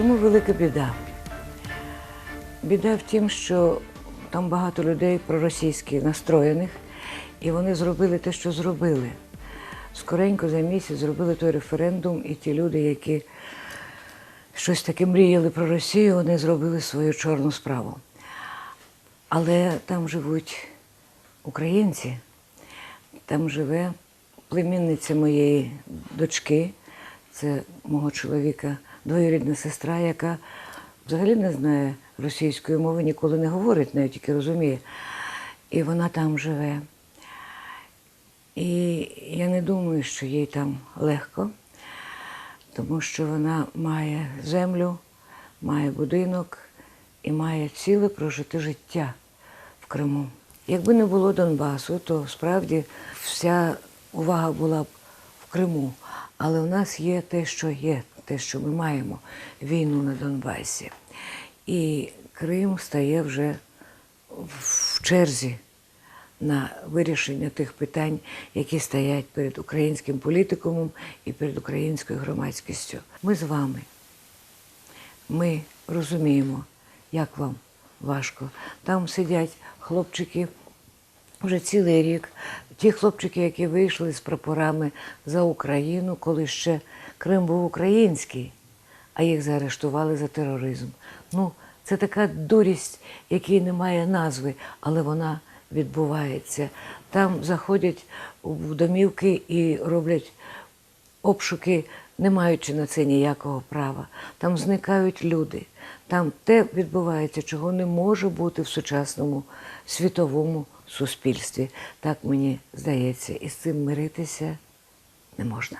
Криму велика біда. Біда в тім, що там багато людей проросійськи настроєних, і вони зробили те, що зробили. Скоренько за місяць зробили той референдум, і ті люди, які щось таке мріяли про Росію, вони зробили свою чорну справу. Але там живуть українці, там живе племінниця моєї дочки, це мого чоловіка, двоюрідна сестра, яка взагалі не знає російської мови, ніколи не говорить, навіть тільки розуміє. І вона там живе. І я не думаю, що їй там легко, тому що вона має землю, має будинок і має ціле прожите життя в Криму. Якби не було Донбасу, то справді вся увага була б в Криму. Але в нас є те, що є, те, що ми маємо війну на Донбасі. І Крим стає вже в черзі на вирішення тих питань, які стоять перед українським політикумом і перед українською громадськістю. Ми з вами. Ми розуміємо, як вам важко. Там сидять хлопчики вже цілий рік. Ті хлопчики, які вийшли з прапорами за Україну, коли ще Крим був український, а їх заарештували за тероризм. Ну, це така дурість, якій немає назви, але вона відбувається. Там заходять в домівки і роблять обшуки, не маючи на це ніякого права. Там зникають люди. Там те відбувається, чого не може бути в сучасному світовому суспільстві. Так мені здається, і з цим миритися не можна.